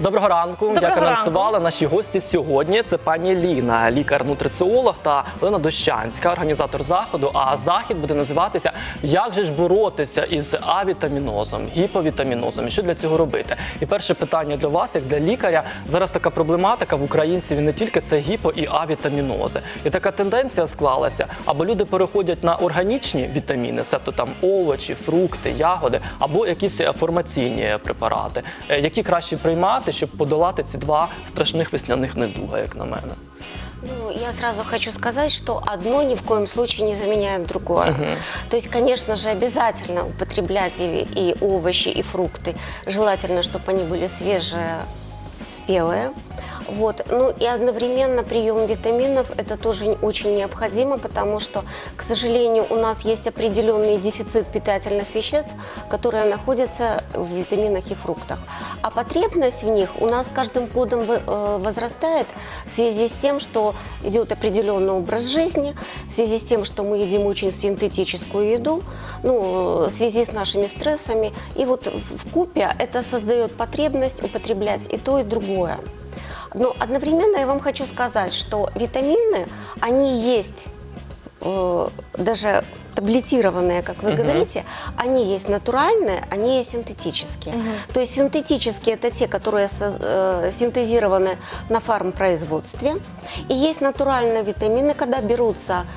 Доброго ранку. Доброго Як ранку. анонсували наші гості сьогодні. Це пані Ліна, лікар-нутриціолог та Олена Дощанська, організатор заходу. А захід буде називатися Як же ж боротися із авітамінозом, гіповітамінозом? І що для цього робити? І перше питання для вас, як для лікаря, зараз така проблематика в українців і не тільки це гіпо і авітамінози. І така тенденція склалася, або люди переходять на органічні вітаміни, себто там овочі, фрукти, ягоди, або якісь е, формаційні препарати, Е, які краще приймати, щоб подолати ці два страшних весняних недуга, як на мене. Ну, я сразу хочу сказать, что одно ни в коем случае не заменяет другое. То есть, конечно же, обязательно употреблять и, и овощи, и фрукты. Желательно, чтобы они были свежие, спелые. Вот. Ну и одновременно прием витаминов это тоже очень необходимо, потому что, к сожалению, у нас есть определенный дефицит питательных веществ, которые находятся в витаминах и фруктах. А потребность в них у нас каждым годом э, возрастает в связи с тем, что идет определенный образ жизни, в связи с тем, что мы едим очень синтетическую еду, ну, э, в связи с нашими стрессами. И вот в купе это создает потребность употреблять и то, и другое. Но одновременно я вам хочу сказать, что витамины, они есть э, даже таблетированные, как вы говорите, они есть натуральные, они есть синтетические. То есть синтетические это те, которые со- э, синтезированы на фармпроизводстве. И есть натуральные витамины, когда берутся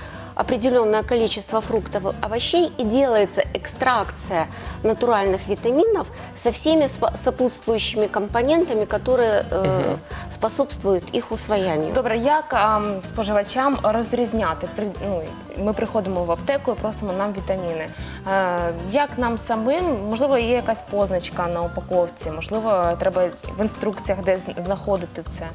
определенное количество фруктов и овощей и делается экстракция натуральных витаминов со всеми спо- сопутствующими компонентами, которые э, способствуют их усвоению. Добре, як ам, споживачам розрізняти? При- ну, ми приходимо в аптеку і просимо нам вітаміни. Е, як нам самим, можливо, є якась позначка на упаковці, можливо, треба в інструкціях десь знаходити це.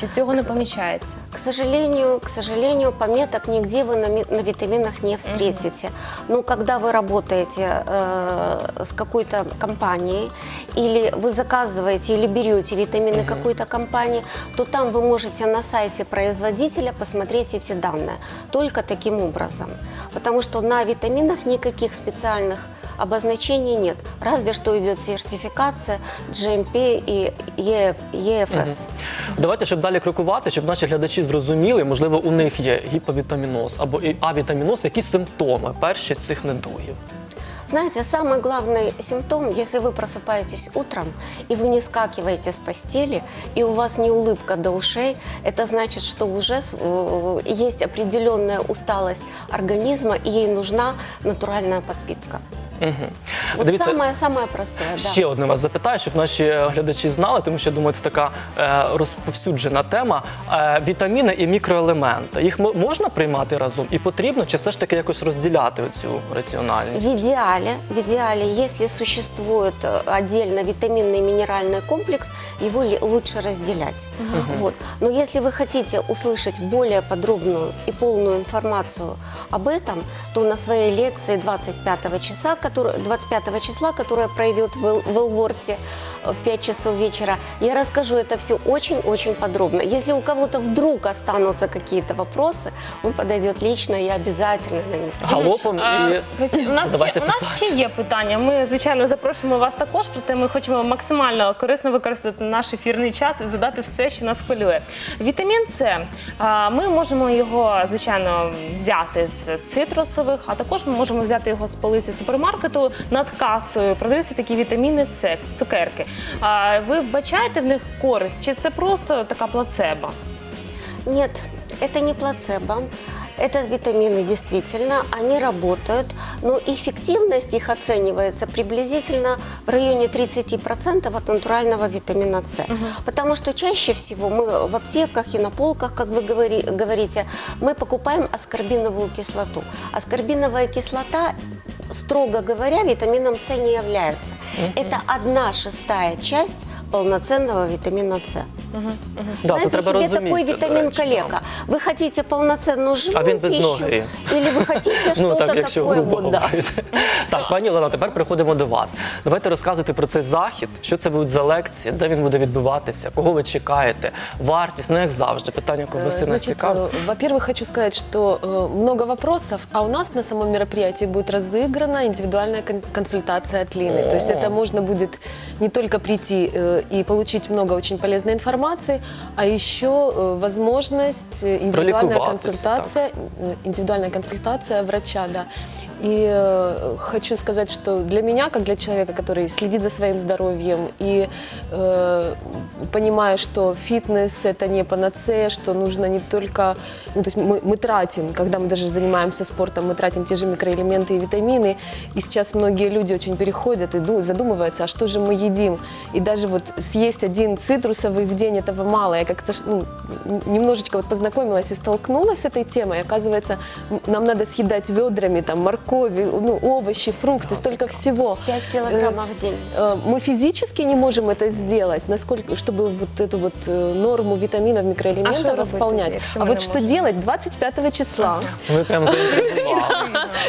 Чи цього не помічається? К сожалению, к сожалению, пометок нигде вы на, ми- на витаминах не встретите. Но когда вы работаете э, с какой-то компанией, или вы заказываете или берете витамины какой-то компании, то там вы можете на сайте производителя посмотреть эти данные. Только таким образом. Потому что на витаминах никаких специальных обозначений нет. Разве что идет сертификация GMP и EF, EFS. Давайте, щоб далі крокувати, щоб наші глядачі зрозуміли, можливо, у них є гіповітаміноз або і авітаміноз, які симптоми перші цих недугів. Знаете, самый главный симптом, если вы просыпаетесь утром и вы не скакиваете с постели, и у вас не улыбка до ушей, это значит, что уже с- э, есть определенная усталость организма, и ей нужна натуральная подпитка. Вот Дивіться, самое, самое простое, да. Ще одне вас запитаю, щоб наші е, глядачі знали, тому що я думаю, це така е, розповсюджена тема. Е, вітаміни і мікроелементи. Їх м- можна приймати разом і потрібно, чи все ж таки якось розділяти цю раціональність? В идеале, в идеале, если существует э, отдельно витаминный и минеральный комплекс, его ли- лучше разделять. Вот. Но если вы хотите услышать более подробную и полную информацию об этом, то на своей лекции 25 числа, который, 25 числа, которая пройдет в, Эл- в Элворте э, в 5 часов вечера, я расскажу это все очень-очень подробно. Если у кого-то вдруг останутся какие-то вопросы, он подойдет лично, я обязательно на них Галопом А, і у нас, ще, у нас ще є питання. Ми, звичайно, запрошуємо вас також, проте ми хочемо максимально корисно використати наш ефірний час і задати все, що нас хвилює. Вітамін С. а, Ми можемо його, звичайно, взяти з цитрусових, а також ми можемо взяти його з полиці супермаркету над касою. Продаються такі вітаміни С, цукерки. А, Ви вбачаєте в них користь? Чи це просто така плацебо? Нет, это не плацебо. Это витамины действительно, они работают, но эффективность их оценивается приблизительно в районе 30% от натурального витамина С. Потому что чаще всего мы в аптеках и на полках, как вы говори- говорите, мы покупаем аскорбиновую кислоту. Аскорбиновая кислота строго говоря, витамином С не является. Это одна шестая часть полноценного витамина С. Да, це Знаете треба себе такой розуміти, до витамин речі, калека. Вы хотите полноценную живую він без пищу? ноги. Или вы хотите Ну что-то так, якщо такое грубо вот, да. говорити. Так, пані Олена, тепер переходимо до вас. Давайте розказуйте про цей захід, що це будуть за лекції, де він буде відбуватися, кого ви чекаєте, вартість, ну як завжди, питання, кого Э, сильно Значит, цікавить. э, во-первых, хочу сказать, что э, много вопросов, а у нас на самом мероприятии будет разыграна индивидуальная кон- консультация от Лины. То есть это можно будет не только прийти э, и получить много очень полезной информации, а еще э, возможность э, индивидуальная Проликоваться, консультация, э, индивидуальная консультация врача, да. И э, хочу сказать, что для меня, как для человека, который следит за своим здоровьем и э, понимая, что фитнес это не панацея, что нужно не только, ну, то есть мы, мы тратим, когда мы даже занимаемся спортом, мы тратим те же микроэлементы и витамины, и сейчас многие люди очень переходят и ду- задумываются, а что же мы едим, и даже вот съесть один цитрусовый в день этого мало, я как ну, немножечко вот познакомилась и столкнулась с этой темой, оказывается, м- нам надо съедать ведрами там моркови, ну, овощи, фрукты, столько всего. 5 килограммов в день. Э, Мы физически не можем это сделать, насколько, чтобы вот эту вот э, норму витаминов, А микроэлементов робить восполнять. А вот что можемо? делать 25 числа? Прямо заінтригували.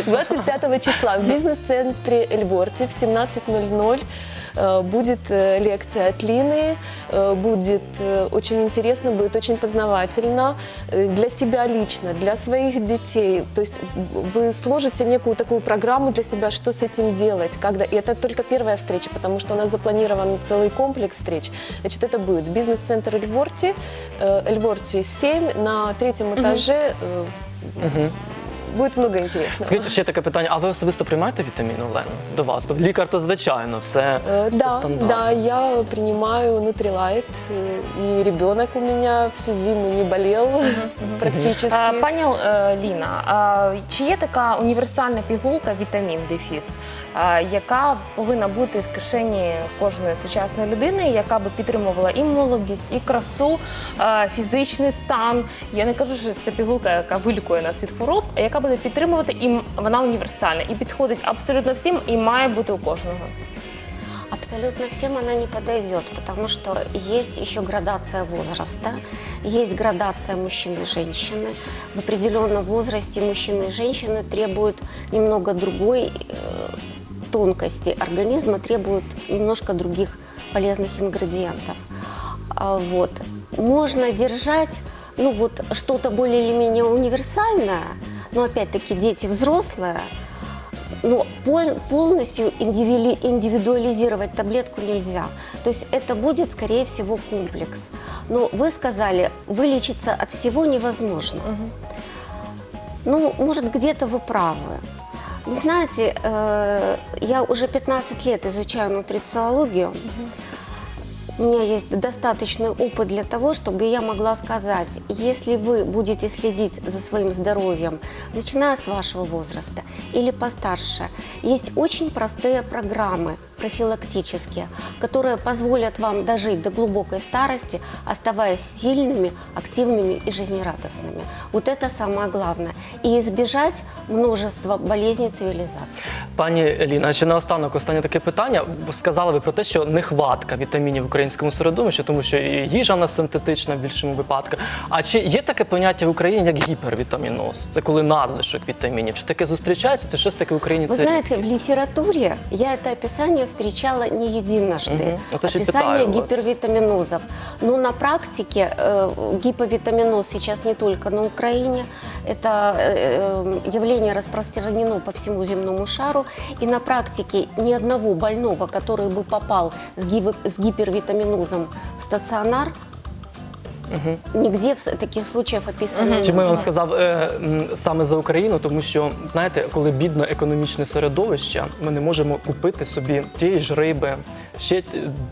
25 числа в бизнес-центре Эльворти в 17.00 э, будет э, лекция от Лины, э, будет э, очень интересно, будет очень познавательно э, для себя лично, для своих детей. То есть вы сложите некую такую программу для себя, что с этим делать, когда. И это только первая встреча, потому что у нас запланирован целый комплекс встреч. Значит, это будет бизнес-центр Эльворти, э, Эльворти 7 на третьем этаже. э, Будет много интересного. Скажіть ще таке питання: а ви особисто приймаєте вітамін Олена? До вас? Лікар то звичайно, все Э, по Да, стандарту. да, я принимаю Нутрилайт, э, и ребенок у меня всю зиму не болел практически. А, Пані е, Ліна, а, чи є така універсальна пігулка вітамін дефіс, а, яка повинна бути в кишені кожної сучасної людини, яка би підтримувала і молодість, і красу, а, фізичний стан? Я не кажу, що це пігулка, яка вилікує нас від хвороб, а яка буде підтримувати, і м- вона універсальна і підходить абсолютно всім, і має бути у кожного. Абсолютно всем она не подойдет, потому что есть еще градация возраста, есть градация мужчины и женщины. В определенном возрасте мужчины и женщины требуют немного другой э, тонкости организма, требуют немножко других полезных ингредиентов. А Вот. Можно держать ну вот что-то более или менее универсальное, но опять-таки дети взрослые, но пол- полностью индивиду- индивидуализировать таблетку нельзя. То есть это будет, скорее всего, комплекс. Но вы сказали, вылечиться от всего невозможно. Ну, может, где-то вы правы. Но знаете, э, я уже 15 лет изучаю нутрициологию. У меня есть достаточный опыт для того, чтобы я могла сказать, если вы будете следить за своим здоровьем, начиная с вашего возраста или постарше, есть очень простые программы профилактические, которые позволят вам дожить до глубокой старости, оставаясь сильными, активными и жизнерадостными. Вот это самое главное. И избежать множества болезней цивилизации. Пані Еліна, ще наостанок останнє таке питання. Бо Сказали ви про те, що нехватка вітамінів в українському середовищі, тому що і їжа в нас синтетична в більшому випадку. А чи є таке поняття в Україні як гіпервітаміноз? Це коли надлишок вітамінів? Чи таке зустрічається? Це щось таке в Україні? Вы це знаете, в литературе я это описание встречала не единожды. Мгм. Значит, описание питаю вас. гипервитаминозов. Но на практике э, гиповитаминоз сейчас не только на Украине. Это э, э, явление распространено по всему земному шару. И на практике ни одного больного, который бы попал с, гиво- с гипервитаминозом в стационар, нигде в таких случаях описано не Чому я вам сказав е, м, саме за Україну? Тому що знаєте, коли бідне економічне середовище, ми не можемо купити собі тієї ж риби, ще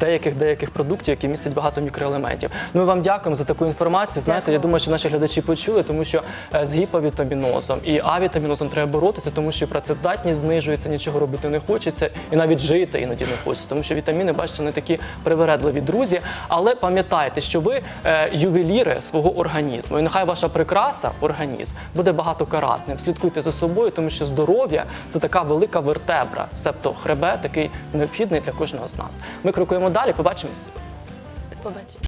деяких деяких продуктів, які містять багато мікроелементів. Ну ми вам дякуємо за таку інформацію. Знаєте, я думаю, що наші глядачі почули, тому що е, з гіповітамінозом і авітамінозом треба боротися, тому що працездатність знижується, нічого робити не хочеться, і навіть жити іноді не хочеться, тому що вітаміни, бачите, не такі привередливі друзі. Але пам'ятайте, що ви е, ювеліри свого організму, і нехай ваша прикраса, організм, буде багатокаратним. Слідкуйте за собою, тому що здоров'я це така велика вертебра, себто хребет, який необхідний для кожного з нас. Ми крокуємо далі. Побачимось. Побачимо.